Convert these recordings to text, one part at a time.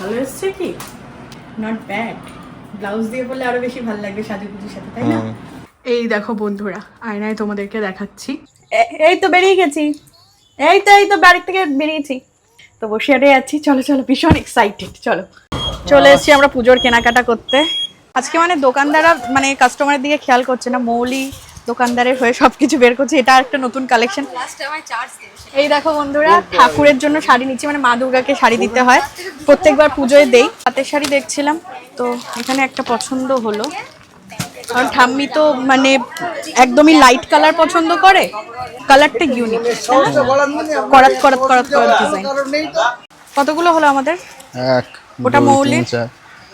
ভালো এসছে কি? নট ব্যাড ব্লাউজ দিয়ে বললে আরও বেশি ভালো লাগবে সাজুগুজির সাথে তাই না? এই দেখো বন্ধুরা আয়নায় তোমাদেরকে দেখাচ্ছি। এই তো বেরিয়ে গেছি। এই তো এই তো বাড়ি থেকে বেরিয়েছি। তো বসে আরে আছি। চলো চলো ভীষণ এক্সাইটেড চলো। চলে এসেছি আমরা পুজোর কেনাকাটা করতে। আজকে মানে দোকানদাররা মানে কাস্টমারের দিকে খেয়াল করছে না মৌলি দোকানদারের হয়ে সবকিছু বের করছে। এটা একটা নতুন কালেকশন এই দেখো বন্ধুরা ঠাকুরের জন্য শাড়ি নিচ্ছি মানে মা দুর্গাকে শাড়ি দিতে হয়। প্রত্যেকবার পুজোয় দেই হাতের শাড়ি দেখছিলাম। তো এখানে একটা পছন্দ হলো। কারণ ঠাম্মি তো মানে একদমই লাইট কালার পছন্দ করে কালারটা ইউনিক করাত করাত করাত করাত ডিজাইন কতগুলো হলো আমাদের? এক ওটা দুই, মৌলি? তিন, চার।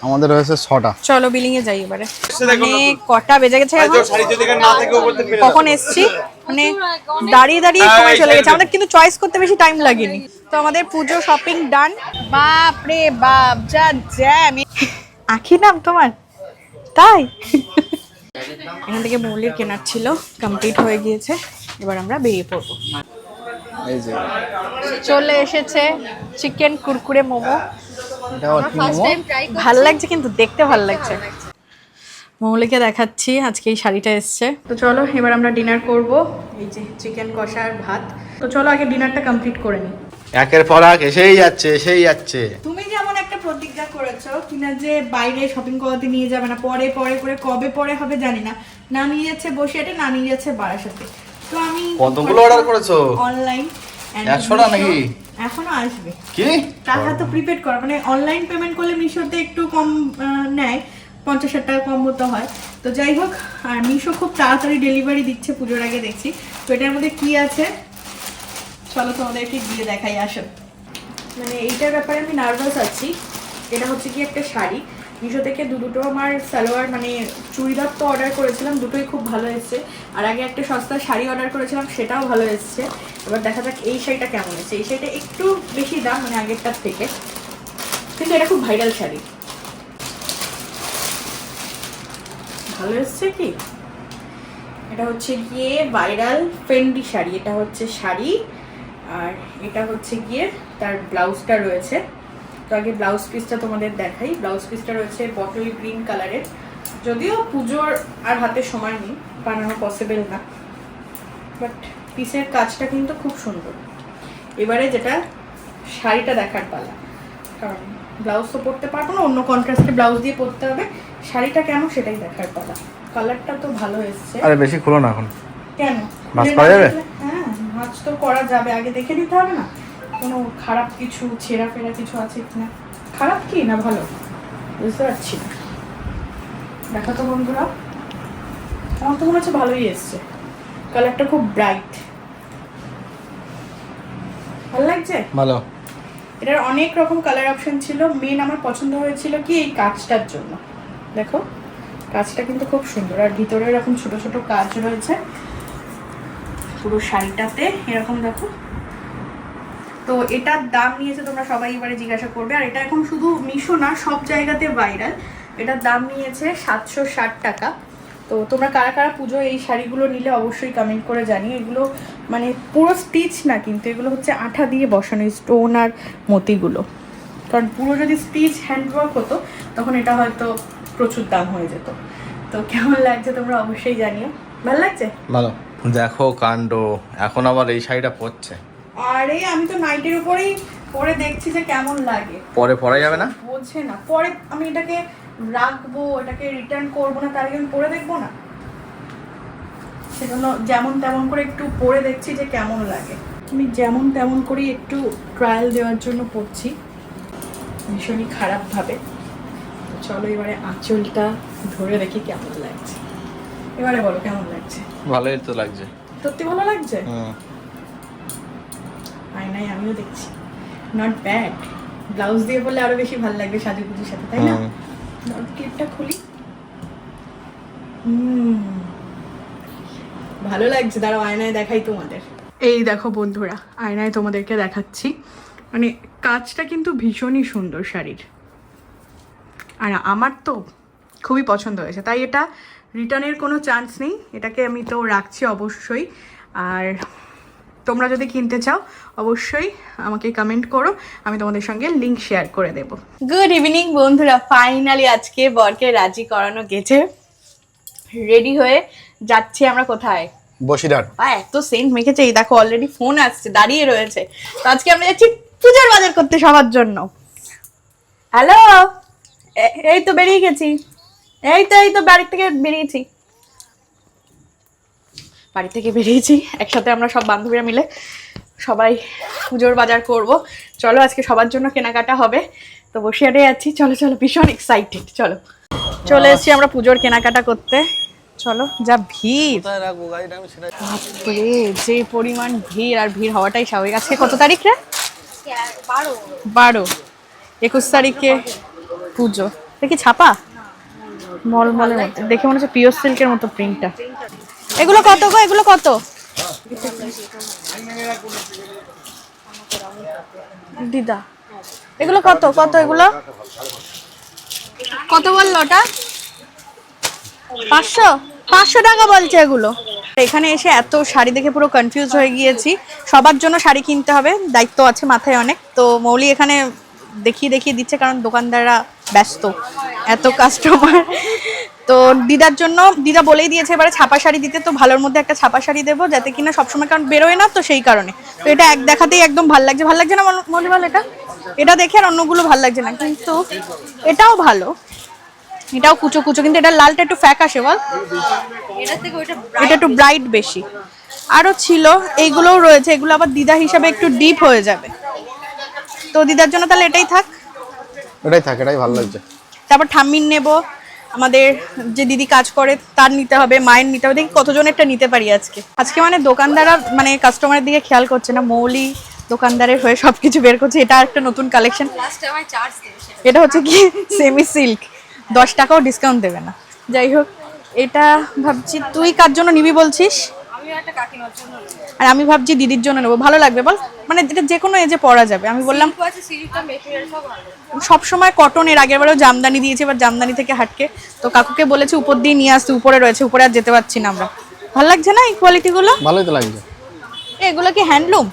আমাদের হয়েছে ছটা। চলো বিলিং এ যাই এবারে। মানে কটা বেজে গেছে এখন? কখন এসছি? মানে দাঁড়িয়ে দাঁড়িয়ে সময় চলে গেছে। আমাদের কিন্তু চয়েস করতে বেশি টাইম লাগেনি। তো আমাদের পুজো শপিং ডান বাপ রে বাপ যা জ্যাম আখি নাম তোমার? তাই? এখান থেকে মৌলির কেনার ছিল কমপ্লিট হয়ে গিয়েছে। এবার আমরা বেরিয়ে পড়ব। চলে এসেছে চিকেন কুরকুরে মোমো? ভালো লাগছে কিন্তু দেখতে ভালো লাগছে। মৌলিকে দেখাচ্ছি আজকে এই শাড়িটা এসছে। তো চলো এবার আমরা ডিনার করব এই যে চিকেন কষা আর ভাত। তো চলো আগে ডিনারটা কমপ্লিট করে নিই একের পর এক এসেই যাচ্ছে এসেই যাচ্ছে। তুমি যেমন একটা প্রতিজ্ঞা করেছ কিনা যে বাইরে শপিং করাতে নিয়ে যাবে না পরে পরে করে কবে পরে হবে জানি না। না নিয়ে যাচ্ছে বসিয়াটে না নিয়ে যাচ্ছে বারাসাতে। তো আমি কতগুলো অর্ডার করেছ? অনলাইন একশোটা নাকি? এখনও আসবে। কি? টাকা তো প্রিপেড করা মানে অনলাইন পেমেন্ট করলে মিশোতে একটু কম আহ, নেয় পঞ্চাশ ষাট টাকা কম মতো হয়। তো যাই হোক আর মিশো খুব তাড়াতাড়ি ডেলিভারি দিচ্ছে পুজোর আগে দেখছি। তো এটার মধ্যে কি আছে? চলো তোমাদেরকে গিয়ে দেখাই আসো। মানে এইটার ব্যাপারে আমি নার্ভাস আছি। এটা হচ্ছে কি একটা শাড়ি। মিশো থেকে দু দুটো আমার সালোয়ার মানে চুড়িদার তো অর্ডার করেছিলাম, দুটোই খুব ভালো এসছে। আর আগে একটা সস্তা শাড়ি অর্ডার করেছিলাম, সেটাও ভালো এসছে। এবার দেখা যাক এই শাড়িটা কেমন এসছে এই শাড়িটা একটু বেশি দাম মানে আগেরটার থেকে। কিন্তু এটা খুব ভাইরাল শাড়ি। ভালো এসছে কি? এটা হচ্ছে গিয়ে ভাইরাল ফেন্ডি শাড়ি। এটা হচ্ছে শাড়ি, আর এটা হচ্ছে গিয়ে তার ব্লাউজটা রয়েছে। তো আগে ব্লাউজ পিসটা তোমাদের দেখাই। ব্লাউজ পিসটা রয়েছে বটল গ্রিন কালারের যদিও পুজোর আর হাতে সময় নেই বানানো পসিবল না। বাট পিসের কাজটা কিন্তু খুব সুন্দর। এবারে যেটা শাড়িটা দেখার পালা। কারণ ব্লাউজ তো পরতে পারব না অন্য কন্ট্রাস্টে ব্লাউজ দিয়ে পরতে হবে। শাড়িটা কেন সেটাই দেখার পালা। কালারটা তো ভালো এসছে। আরে বেশি খুলো না এখন। কেন? করা না যাবে? হ্যাঁ মাছ তো করা যাবে। আগে দেখে নিতে হবে না? কোনো খারাপ কিছু ছেঁড়া ফেরা কিছু আছে কিনা খারাপ কি না ভালো? বুঝতে পারছি না। দেখো তো বন্ধুরা আমার তো মনে হচ্ছে ভালোই এসছে। কালারটা খুব ব্রাইট। ভালো লাগছে? ভালো। এটার অনেক রকম কালার অপশন ছিল। মেন আমার পছন্দ হয়েছিল কি এই কাজটার জন্য। দেখো কাজটা কিন্তু খুব সুন্দর। আর ভিতরে এরকম ছোট ছোট কাজ রয়েছে। পুরো শাড়িটাতে এরকম দেখো। তো এটার দাম নিয়েছে তোমরা সবাই এবারে জিজ্ঞাসা করবে, আর এটা এখন শুধু মিশো না, সব জায়গাতে ভাইরাল এটার দাম নিয়েছে সাতশো ষাট টাকা। তো তোমরা কারা কারা পুজো এই শাড়িগুলো নিলে অবশ্যই কমেন্ট করে জানিও। এগুলো মানে পুরো স্টিচ না, কিন্তু এগুলো হচ্ছে আঠা দিয়ে বসানো স্টোন আর মতিগুলো। কারণ পুরো যদি স্টিচ হ্যান্ডওয়ার্ক হতো, তখন এটা হয়তো প্রচুর দাম হয়ে যেত। তো কেমন লাগছে তোমরা অবশ্যই জানিও। ভালো লাগছে? ভালো। দেখো কাণ্ড, এখন আবার এই শাড়িটা পরছে। আরে আমি তো নাইটের উপরেই পরে দেখছি যে কেমন লাগে। পরে পরা যাবে না? বোঝে না। পরে আমি এটাকে রাখব এটাকে রিটার্ন করব না তার আগে আমি পরে দেখব না। সেজন্য যেমন তেমন করে একটু পরে দেখছি যে কেমন লাগে। আমি যেমন তেমন করে একটু ট্রায়াল দেওয়ার জন্য পড়ছি। ভীষণই খারাপভাবে চলো এবারে আঁচলটা ধরে দেখি কেমন লাগছে। এবারে বলো কেমন লাগছে? ভালোই তো লাগছে। সত্যি ভালো লাগছে? হুম। আয়নায় আমিও দেখছি। নট ব্যাড ব্লাউজ দিয়ে বললে আরও বেশি ভালো লাগবে সাজুগুজির সাথে তাই না? নট ক্লিপটা খুলি। হুম। ভালো লাগছে দাঁড়াও আয়নায় দেখাই তোমাদের। এই দেখো বন্ধুরা আয়নায় তোমাদেরকে দেখাচ্ছি। মানে কাজটা কিন্তু ভীষণই সুন্দর শাড়ির। আর আমার তো খুবই পছন্দ হয়েছে তাই এটা রিটার্নের কোনো চান্স নেই। এটাকে আমি তো রাখছি অবশ্যই। আর তোমরা যদি কিনতে চাও অবশ্যই আমাকে কমেন্ট করো আমি তোমাদের সঙ্গে লিংক শেয়ার করে দেব। গুড ইভিনিং বন্ধুরা ফাইনালি আজকে বরকে রাজি করানো গেছে। রেডি হয়ে যাচ্ছি আমরা কোথায়? বসিরহাট এত সেন্ট মেখেছে এই দেখো অলরেডি ফোন আসছে দাঁড়িয়ে রয়েছে। তো আজকে আমরা যাচ্ছি পূজার বাজার করতে সবার জন্য। হ্যালো এই তো বেরিয়ে গেছি। এই তো এই তো বাড়ি থেকে বেরিয়েছি। বাড়ি থেকে বেরিয়েছি। একসাথে আমরা সব বান্ধবীরা মিলে সবাই পুজোর বাজার করব। চলো আজকে সবার জন্য কেনাকাটা হবে। তো বসিয়ারে যাচ্ছি চলো চলো ভীষণ এক্সাইটেড চলো। চলে এসেছি আমরা পুজোর কেনাকাটা করতে। চলো যা ভিড়। বাপরে যে পরিমাণ ভিড় আর ভিড় হওয়াটাই স্বাভাবিক। আজকে কত তারিখ রে? বারো। একুশ তারিখে পুজো। দেখি ছাপা? মলমলের মতো দেখে মনে হচ্ছে পিওর সিল্কের মতো প্রিন্টটা এগুলো কত গো? এগুলো কত? দিদা, এগুলো কত? কত এগুলো? কত বলল ওটা? পাঁচশো? পাঁচশো টাকা বলছে এগুলো। এখানে এসে এত শাড়ি দেখে পুরো কনফিউজ হয়ে গিয়েছি। সবার জন্য শাড়ি কিনতে হবে, দায়িত্ব আছে মাথায় অনেক। তো মৌলি এখানে দেখিয়ে দেখিয়ে দিচ্ছে, কারণ দোকানদাররা ব্যস্ত এত কাস্টমার তো দিদার জন্য দিদা বলেই দিয়েছে এবারে ছাপা শাড়ি দিতে তো ভালোর মধ্যে একটা ছাপা শাড়ি দেবো যাতে কিনা সবসময় কারণ বেরোয় না তো সেই কারণে। তো এটা এক দেখাতেই একদম ভালো লাগছে। ভালো লাগছে না মৌলি বল এটা? এটা দেখে আর অন্যগুলো ভালো লাগছে না কিন্তু এটাও ভালো। এটাও কুচো কুচো কিন্তু এটা লালটা একটু ফ্যাক আসে বল। এটা একটু ব্রাইট বেশি। আরও ছিল এইগুলোও রয়েছে এগুলো আবার দিদা হিসাবে একটু ডিপ হয়ে যাবে। তো দিদার জন্য তাহলে এটাই থাক। এটাই থাকে, এটাই ভালো লাগছে। তারপর ঠাম্মির নেব। আমাদের যে দিদি কাজ করে, তার নিতে হবে, মায়ের নিতে হবে। দেখি কতজন একটা নিতে পারি আজকে। আজকে মানে দোকানদাররা মানে কাস্টমারের দিকে খেয়াল করছে না, মৌলি দোকানদারের হয়ে সবকিছু বের করছে। এটা একটা নতুন কালেকশন এটা হচ্ছে কি? সেমি সিল্ক দশ টাকাও ডিসকাউন্ট দেবে না। যাই হোক, এটা ভাবছি। তুই কার জন্য নিবি বলছিস? আর আমি ভাবছি দিদির জন্য নেব। ভালো লাগবে বল? মানে এটা যে কোনো এজে পরা যাবে। আমি বললাম সব সময় কটনের আগের বারেও জামদানি দিয়েছে এবার জামদানি থেকে হাটকে। তো কাকুকে বলেছে উপর দিয়ে নিয়ে আসতে উপরে রয়েছে উপরে আর যেতে পারছি না আমরা। ভালো লাগছে না এই কোয়ালিটিগুলো ভালোই তো লাগছে। এগুলো কি হ্যান্ডলুম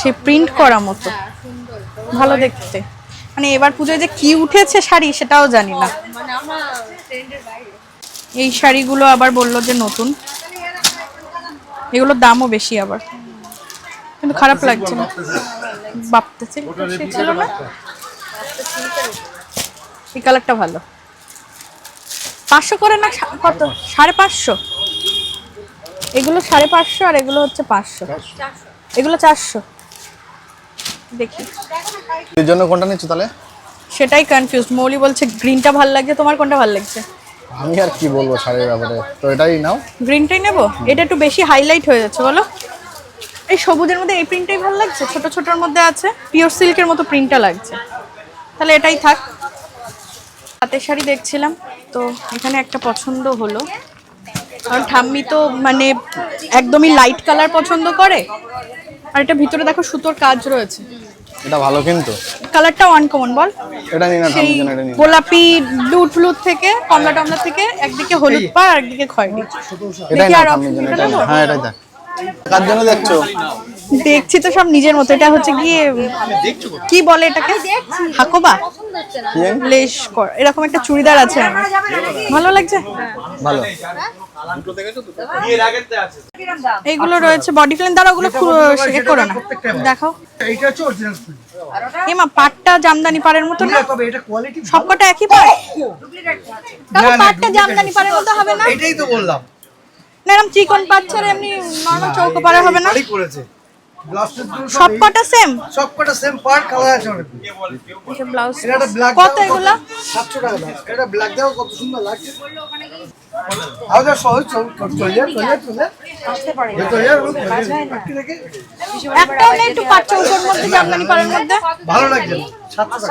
সে প্রিন্ট করা মতো। ভালো দেখতে। মানে এবার পুজোয় যে কি উঠেছে শাড়ি সেটাও জানি না। এই শাড়িগুলো আবার বলল যে নতুন। এগুলোর দামও বেশি আবার। কিন্তু খারাপ লাগছে না। বাপতেছে সে ছিল না? এই কালারটা ভালো। পাঁচশো করে না কত? সাড়ে পাঁচশো। এগুলো সাড়ে পাঁচশো আর এগুলো হচ্ছে পাঁচশো। এগুলো চারশো। দেখি। এর জন্য কোনটা নিচ্ছ তাহলে? সেটাই কনফিউজ মৌলি বলছে গ্রিনটা ভালো লাগছে তোমার কোনটা ভালো লাগছে? আমি আর কি বলব শাড়ির ব্যাপারে? তো এটাই নাও। গ্রিনটাই নেব? এটা একটু বেশি হাইলাইট হয়ে যাচ্ছে, বলো। এই সবুজের মধ্যে এই প্রিন্টটাই ভালো লাগছে? ছোট ছোটর মধ্যে আছে? পিওর সিল্কের মতো প্রিন্টটা লাগছে। তাহলে এটাই থাক। হাতের শাড়ি দেখছিলাম, তো এখানে একটা পছন্দ হলো। কারণ ঠাম্মি তো মানে একদমই লাইট কালার পছন্দ করে। আর এটা ভিতরে দেখো সুতোর কাজ রয়েছে। এটা ভালো কিন্তু। কালারটা আনকমন বল। এটা নিন না এটা নিন। গোলাপি ব্লু ব্লুর থেকে কমলা টমলা থেকে একদিকে হলুদ পা আর একদিকে খয়েরি। এটা না আর ঠাম্মির জন্য এটা? হ্যাঁ এটাই দেখ। কার জন্য দেখছ? দেখছি তো সব নিজের মতো এটা হচ্ছে গিয়ে কি বলে এটাকে? হাকোবা? কি? লেশ কর এরকম একটা চুড়িদার আছে। আমার ভালো লাগছে? ভালো। এইগুলো রয়েছে বডি ফিলিং দ্বারা ওগুলো এ করো না। দেখাও। এইটা হচ্ছে অরিজিনাল ফুল এমা পাটটা জামদানি পাড়ের মতো না? তবে সবকটা একই পাড়? তাহলে পাটটা জামদানি পাড়ের মতো হবে না? এটাই তো বললাম। না এরকম চিকন পাচ্ছ আর এমনি নর্মাল চৌকো পাড়া হবে না? করেছে সবকটা সেম সব কটা সেম পার্ট কালার আছে অনেক ব্লাউজ এটা ব্ল্যাক কত এগুলা? সাতশো টাকা দাম এটা ব্ল্যাক দাও কত সুন্দর লাগছে। সহজ চল বাকি দেখে একটাও নেই একটু পাট চৌকোর মধ্যে জামদানি পাড়ের মধ্যে। ভালো লাগছে। টাকা।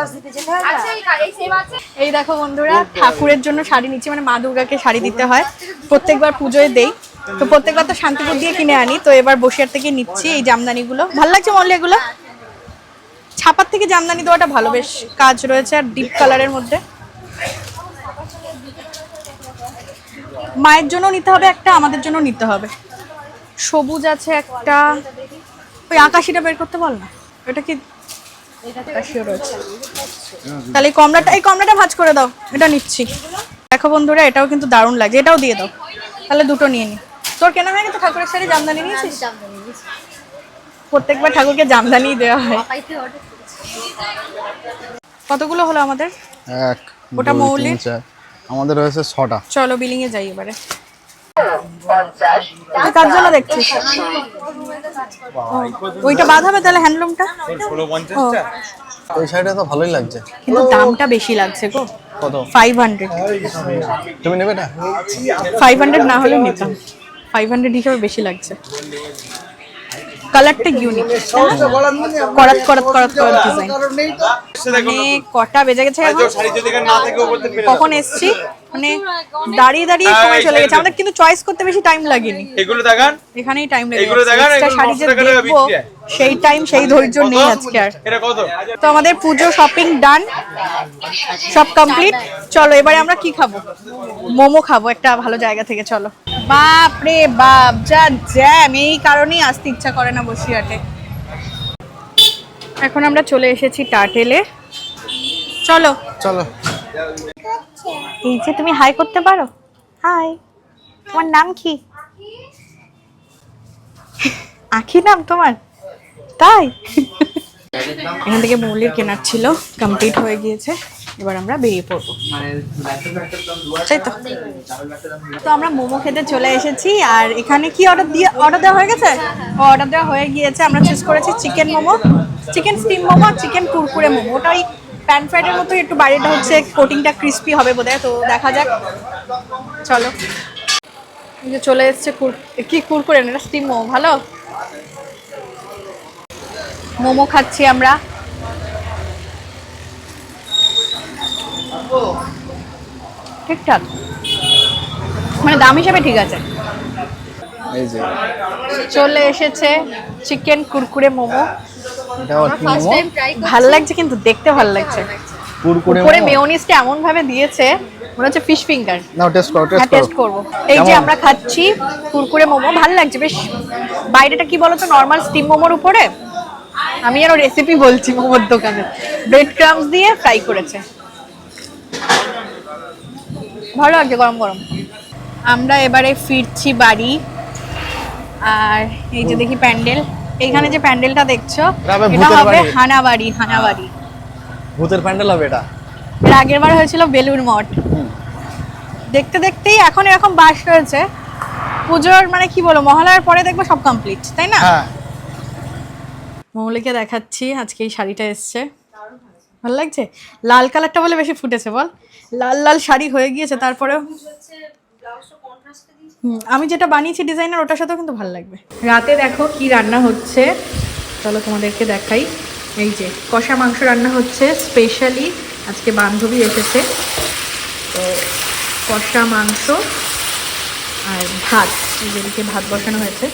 এই দেখো বন্ধুরা ঠাকুরের জন্য শাড়ি নিচ্ছি মানে মা দুর্গাকে শাড়ি দিতে হয়। প্রত্যেকবার পুজোয় দেই। তো প্রত্যেকবার তো শান্তিপুর দিয়ে কিনে আনি, তো এবার বসিয়ার থেকে নিচ্ছি এই জামদানিগুলো। ভালো লাগছে মল্লি এগুলো? ছাপার থেকে জামদানি দেওয়াটা ভালো, বেশ কাজ রয়েছে আর ডিপ কালারের মধ্যে। মায়ের জন্য নিতে হবে একটা, আমাদের জন্য নিতে হবে। সবুজ আছে একটা। ওই আকাশিটা বের করতে বল না এটা কি তাহলে এই কমলাটা এই কমলাটা ভাজ করে দাও, এটা নিচ্ছি। দেখো বন্ধুরা, এটাও কিন্তু দারুণ লাগে, এটাও দিয়ে দাও। তাহলে দুটো নিয়ে নি। তোর কেনা হয়ে গেছে ঠাকুরের শাড়ি জামদানি নিয়েছিস? প্রত্যেকবার ঠাকুরকে জামদানি দেওয়া হয়। কতগুলো হলো আমাদের? এক ওটা মৌলি? আমাদের রয়েছে ছটা। চলো বিলিং এ যাই এবারে। কার জন্য দেখছিস? ওইটা বাদ হবে তাহলে হ্যান্ডলুমটা? ওই সাইডে তো ভালোই লাগছে। কিন্তু দামটা বেশি লাগছে গো। কত? ফাইভ হান্ড্রেড তুমি নেবে না না হলে নিতাম। ফাইভ হান্ড্রেড হিসেবে বেশি লাগছে। কালারটা ইউনিক করাত করাত করাত করাত ডিজাইন মানে কটা বেজে গেছে এখন? কখন এসছি? মানে দাঁড়িয়ে দাঁড়িয়ে সময় চলে গেছে। আমাদের কিন্তু চয়েস করতে বেশি টাইম লাগেনি। এগুলো দেখান। এখানেই টাইম লেগে দেখান, শাড়ি যে 900 টাকা করে দেখব সেই টাইম সেই ধৈর্য নেই আজকে আর। তো আমাদের পুজো শপিং ডান সব কমপ্লিট চলো এবারে আমরা কি খাব? মোমো খাব একটা ভালো জায়গা থেকে চলো। বাপ রে বাপ যা জ্যাম। এই কারণেই আসতে ইচ্ছা করে না বসিরহাটে। এখন আমরা চলে এসেছি টাটেলে। চলো। চলো। এই যে তুমি হাই করতে পারো? হাই। তোমার নাম কি? আখি নাম তোমার? তাই? এখান থেকে মৌলির কেনার ছিল কমপ্লিট হয়ে গিয়েছে। এবার আমরা বেরিয়ে পড়ব। তাই তো? তো আমরা মোমো খেতে চলে এসেছি, আর এখানে কি অর্ডার দিয়ে অর্ডার দেওয়া হয়ে গেছে? অর্ডার দেওয়া হয়ে গিয়েছে, আমরা চুজ করেছি chicken momo. Chicken steam momo আর চিকেন কুরকুরে মোমো। ওটাই প্যান ফ্রাইডের মতোই, একটু বাইরেটা হচ্ছে কোটিংটা ক্রিস্পি হবে বোধহয়, তো দেখা যাক। চলো। যে চলে এসছে কি কুরকুরে না স্টিম মোমো, ভালো? মোমো খাচ্ছি আমরা। ঠিকঠাক। মানে দাম হিসাবে ঠিক আছে। এই যে। চলে এসেছে চিকেন কুরকুরে মোমো। ভালো লাগছে কিন্তু দেখতে ভালো লাগছে। কুরকুরে উপরে মেয়োনিজটা এমন ভাবে দিয়েছে মনে হচ্ছে ফিশ ফিঙ্গার নাও টেস্ট করো টেস্ট টেস্ট করো। করব। এই যে আমরা খাচ্ছি কুরকুরে মোমো ভালো লাগছে বেশ। বাইরেটা কি বলতো নর্মাল স্টিম মোমোর উপরে? আমি আরও রেসিপি বলছি মোমোর দোকানে। ব্রেড ক্রামস দিয়ে ফ্রাই করেছে। ভালো লাগছে গরম গরম। আমরা এবারে ফিরছি বাড়ি। আর এই যে দেখি প্যান্ডেল। এইখানে যে প্যান্ডেলটা দেখছ এটা হবে। হানাবাড়ি হানাবাড়ি। ভূতের প্যান্ডেল হবে এটা? এর আগের বার হয়েছিল বেলুর মঠ। দেখতে দেখতেই এখন এরকম বাস রয়েছে। পুজোর মানে কি বলো মহালয়ার পরে দেখব সব কমপ্লিট তাই না? হ্যাঁ। মৌলিকে দেখাচ্ছি আজকে এই শাড়িটা এসছে। ভালো লাগছে? লাল কালারটা বলে বেশি ফুটেছে বল। লাল লাল শাড়ি হয়ে গিয়েছে তারপরেও হুম, আমি যেটা বানিয়েছি ডিজাইনার ওটার সাথেও কিন্তু ভালো লাগবে। রাতে দেখো কি রান্না হচ্ছে। চলো তোমাদেরকে দেখাই। এই যে কষা মাংস রান্না হচ্ছে স্পেশালি আজকে বান্ধবী এসেছে। তো কষা মাংস আর ভাত যেদিকে ভাত বসানো হয়েছে।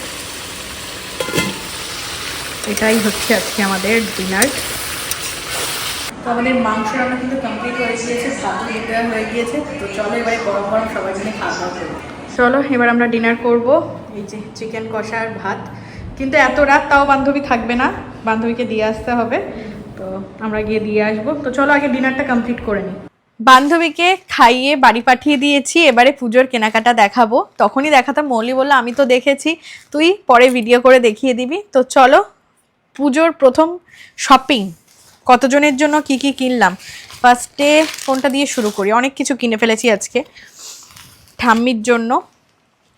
এটাই হচ্ছে আজকে আমাদের ডিনার তো আমাদের মাংস রান্না কিন্তু কমপ্লিট হয়ে গিয়েছে ভাত দিয়ে দেওয়া হয়ে গিয়েছে। তো চলো এবারে গরম গরম সবাই মিলে খাওয়া দাওয়া চলো, এবার আমরা ডিনার করব। এই যে চিকেন কষা আর ভাত। কিন্তু এত রাত তাও বান্ধবী থাকবে না, বান্ধবীকে দিয়ে আসতে হবে। তো আমরা গিয়ে দিয়ে আসব। তো চলো আগে ডিনারটা কমপ্লিট করে নিই। বান্ধবীকে খাইয়ে বাড়ি পাঠিয়ে দিয়েছি, এবারে পুজোর কেনাকাটা দেখাবো। তখনই দেখাতাম, মৌলি বলল, আমি তো দেখেছি, তুই পরে ভিডিও করে দেখিয়ে দিবি। তো চলো, পুজোর প্রথম শপিং কতজনের জন্য কি কি কিনলাম? ফার্স্টে কোনটা দিয়ে শুরু করি। অনেক কিছু কিনে ফেলেছি আজকে। ঠাম্মির জন্য।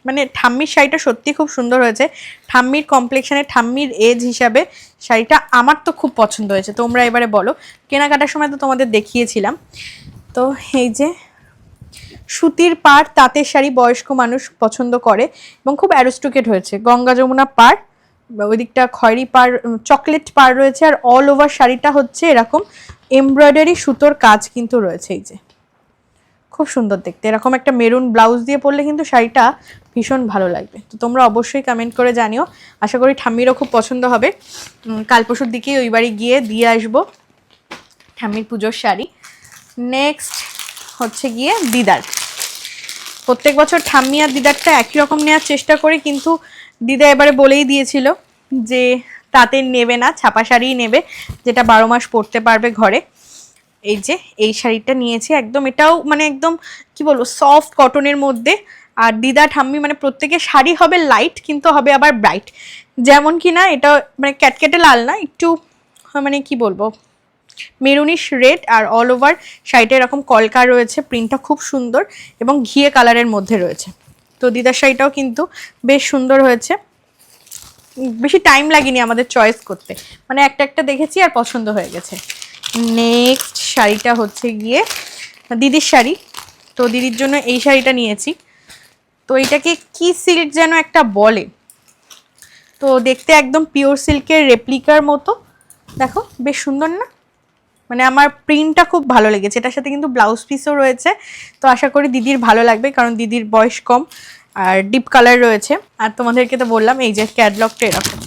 মানে ঠাম্মির শাড়িটা সত্যি খুব সুন্দর হয়েছে। ঠাম্মির কমপ্লেকশনে ঠাম্মির এজ হিসাবে শাড়িটা আমার তো খুব পছন্দ হয়েছে। তোমরা এবারে বলো। কেনাকাটার সময় তো তোমাদের দেখিয়েছিলাম। তো এই যে সুতির পাড়, তাঁতের শাড়ি বয়স্ক মানুষ পছন্দ করে এবং খুব অ্যারোস্টোকেট হয়েছে। গঙ্গা যমুনা পাড় ওই দিকটা খয়েরি পাড় চকলেট পাড় রয়েছে আর অল ওভার শাড়িটা হচ্ছে এরকম এমব্রয়ডারি সুতোর কাজ কিন্তু রয়েছে এই যে। খুব সুন্দর দেখতে। এরকম একটা মেরুন ব্লাউজ দিয়ে পরলে কিন্তু শাড়িটা ভীষণ ভালো লাগবে। তো তোমরা অবশ্যই কমেন্ট করে জানিও। আশা করি ঠাম্মিরও খুব পছন্দ হবে। কাল পরশুর দিকেই ওই বাড়ি গিয়ে দিয়ে আসব ঠাম্মির পুজোর শাড়ি। নেক্সট হচ্ছে গিয়ে দিদার। প্রত্যেক বছর ঠাম্মি আর দিদারটা একই রকম নেওয়ার চেষ্টা করি, কিন্তু দিদা এবারে বলেই দিয়েছিল যে তাতে নেবে না, ছাপা শাড়িই নেবে, যেটা বারো মাস পরতে পারবে ঘরে। এই যে, এই শাড়িটা নিয়েছি একদম, এটাও মানে একদম, কি বলব সফট কটনের মধ্যে। আর দিদা ঠাম্মি মানে প্রত্যেকের শাড়ি হবে লাইট কিন্তু হবে আবার ব্রাইট যেমন কি না, এটা মানে ক্যাটকেটে লাল না, একটু মানে কি বলব, মেরুনিশ রেড আর অল ওভার শাড়িটা এরকম কলকা রয়েছে প্রিন্টটা খুব সুন্দর এবং ঘিয়ে কালারের মধ্যে রয়েছে। তো দিদার শাড়িটাও কিন্তু বেশ সুন্দর হয়েছে। বেশি টাইম লাগেনি আমাদের চয়েস করতে। মানে একটা একটা দেখেছি আর পছন্দ হয়ে গেছে। নেক্সট শাড়িটা হচ্ছে গিয়ে দিদির শাড়ি। তো দিদির জন্য এই শাড়িটা নিয়েছি। তো এটাকে কি সিল্ক যেন একটা বলে। তো দেখতে একদম পিওর সিল্কের রেপ্লিকার মতো। দেখো, বেশ সুন্দর না? মানে আমার প্রিন্টটা খুব ভালো লেগেছে। এটার সাথে কিন্তু ব্লাউজ পিসও রয়েছে। তো আশা করি দিদির ভালো লাগবে, কারণ দিদির বয়স কম আর ডিপ কালার রয়েছে। আর তোমাদেরকে তো বললাম, এই যে ক্যাটলগটা এরকম।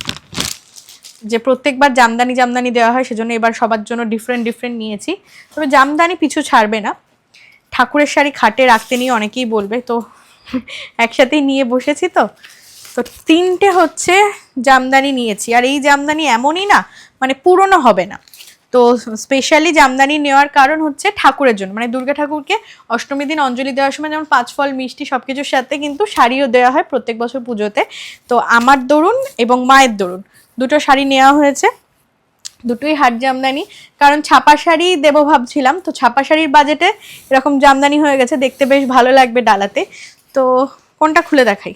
যে প্রত্যেকবার জামদানি জামদানি দেওয়া হয়, সেজন্য এবার সবার জন্য ডিফারেন্ট ডিফারেন্ট নিয়েছি। তবে জামদানি পিছু ছাড়বে না। ঠাকুরের শাড়ি খাটে রাখতে নিয়ে অনেকেই বলবে, তো একসাথেই নিয়ে বসেছি তো। তো তিনটে হচ্ছে জামদানি নিয়েছি। আর এই জামদানি এমনই না মানে পুরনো হবে না। তো স্পেশালি জামদানি নেওয়ার কারণ হচ্ছে ঠাকুরের জন্য। মানে দুর্গা ঠাকুরকে অষ্টমী দিন অঞ্জলি দেওয়ার সময় যেমন পাঁচ ফল, মিষ্টি সব কিছুর সাথে কিন্তু শাড়িও দেওয়া হয় প্রত্যেক বছর পুজোতে। তো আমার দরুন এবং মায়ের দরুন দুটো শাড়ি নেওয়া হয়েছে। দুটোই হাট জামদানি। কারণ ছাপা শাড়ি দেবো ভাবছিলাম। তো ছাপা শাড়ির বাজেটে এরকম জামদানি হয়ে গেছে। দেখতে বেশ ভালো লাগবে ডালাতে। তো কোনটা খুলে দেখাই?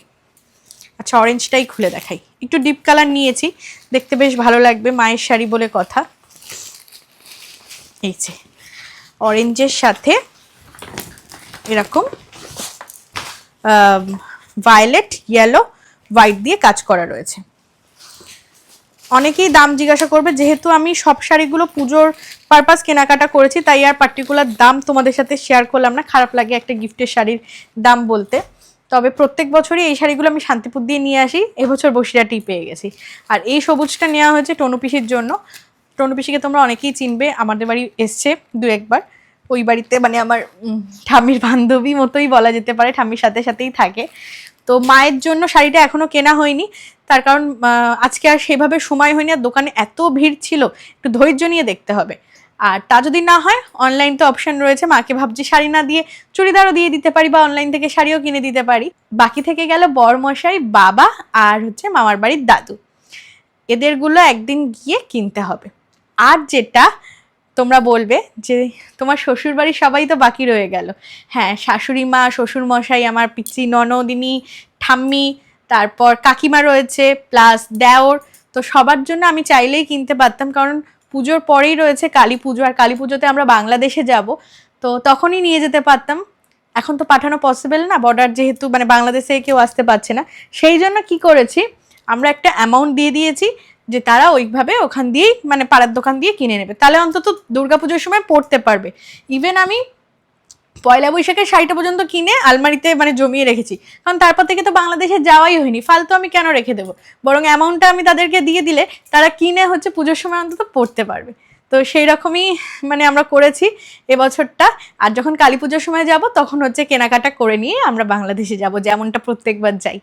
আচ্ছা অরেঞ্জটাই খুলে দেখাই। একটু ডিপ কালার নিয়েছি। দেখতে বেশ ভালো লাগবে মায়ের শাড়ি বলে কথা। এই যে অরেঞ্জের সাথে এরকম ভায়োলেট ইয়েলো হোয়াইট দিয়ে কাজ করা রয়েছে। অনেকেই দাম জিজ্ঞাসা করবে, যেহেতু আমি সব শাড়িগুলো পুজোর পারপাস কেনাকাটা করেছি, তাই আর পার্টিকুলার দাম তোমাদের সাথে শেয়ার করলাম না। খারাপ লাগে একটা গিফটের শাড়ির দাম বলতে। তবে প্রত্যেক বছরই এই শাড়িগুলো আমি শান্তিপুর দিয়ে নিয়ে আসি, এবছর বসিরহাটেই পেয়ে গেছি। আর এই সবুজটা নেওয়া হয়েছে টনুপিসির জন্য। টনুপিসিকে তোমরা অনেকেই চিনবে আমাদের বাড়ি এসছে দু একবার। ওই বাড়িতে মানে আমার উম, ঠাম্মির বান্ধবী মতোই বলা যেতে পারে ঠামির সাথে সাথেই থাকে। তো মায়ের জন্য শাড়িটা এখনও কেনা হয়নি তার কারণ আজকে আর সেভাবে সময় হয়নি আর দোকানে এত ভিড় ছিল একটু ধৈর্য নিয়ে দেখতে হবে। আর তা যদি না হয় অনলাইন তো অপশন রয়েছে মাকে ভাবছি শাড়ি না দিয়ে চুড়িদারও দিয়ে দিতে পারি বা অনলাইন থেকে শাড়িও কিনে দিতে পারি। বাকি থেকে গেল বরমশাই বাবা আর হচ্ছে মামার বাড়ির দাদু। এদেরগুলো একদিন গিয়ে কিনতে হবে। আর যেটা তোমরা বলবে যে তোমার শ্বশুর বাড়ির সবাই তো বাকি রয়ে গেল। হ্যাঁ শাশুড়ি মা, শ্বশুর মশাই, আমার পিচি ননদিনী, ঠাম্মি, তারপর কাকিমা রয়েছে প্লাস দেওর। তো সবার জন্য আমি চাইলেই কিনতে পারতাম, কারণ পুজোর পরেই রয়েছে কালী পুজো, আর কালী পুজোতে আমরা বাংলাদেশে যাব। তো তখনই নিয়ে যেতে পারতাম। এখন তো পাঠানো পসিবল না বর্ডার যেহেতু মানে বাংলাদেশে কেউ আসতে পারছে না। সেই জন্য কি করেছি, আমরা একটা অ্যামাউন্ট দিয়ে দিয়েছি যে তারা ওইভাবে ওখান দিয়েই মানে পাড়ার দোকান দিয়ে কিনে নেবে। তাহলে অন্তত দুর্গাপুজোর সময় পড়তে পারবে। ইভেন আমি পয়লা বৈশাখের শাড়িটা পর্যন্ত কিনে আলমারিতে মানে জমিয়ে রেখেছি। কারণ তারপর থেকে তো বাংলাদেশে যাওয়াই হয়নি। ফালতু আমি কেন রেখে দেবো? বরং অ্যামাউন্টটা আমি তাদেরকে দিয়ে দিলে তারা কিনে হচ্ছে পুজোর সময় অন্তত পড়তে পারবে। তো সেই রকমই মানে আমরা করেছি এবছরটা। আর যখন কালী পুজোর সময় যাব, তখন হচ্ছে কেনাকাটা করে নিয়ে আমরা বাংলাদেশে যাব, যেমনটা প্রত্যেকবার যাই।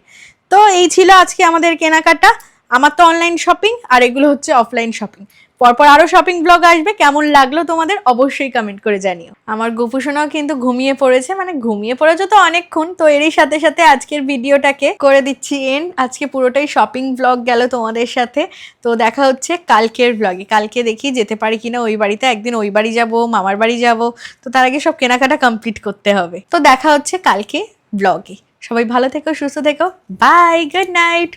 তো এই ছিল আজকে আমাদের কেনাকাটা। আমার তো অনলাইন শপিং আর এগুলো হচ্ছে অফলাইন শপিং পরপর আরও শপিং ব্লগ আসবে, কেমন লাগল তোমাদের অবশ্যই কমেন্ট করে জানিও। আমার গোপুসোনাও কিন্তু ঘুমিয়ে পড়েছে মানে ঘুমিয়ে পড়েছে তো অনেকক্ষণ, তো এরই সাথে সাথে আজকের ভিডিওটাকে করে দিচ্ছি এন্ড আজকে পুরোটাই শপিং ব্লগ গেল তোমাদের সাথে, তো দেখা হচ্ছে কালকের ব্লগে কালকে দেখি যেতে পারি কিনা, ওই বাড়িতে একদিন ওই বাড়ি যাব, মামার বাড়ি যাব, তো তার আগে সব কেনাকাটা কমপ্লিট করতে হবে। তো দেখা হচ্ছে কালকে ব্লগে সবাই ভালো থেকো, সুস্থ থেকো বাই গুড নাইট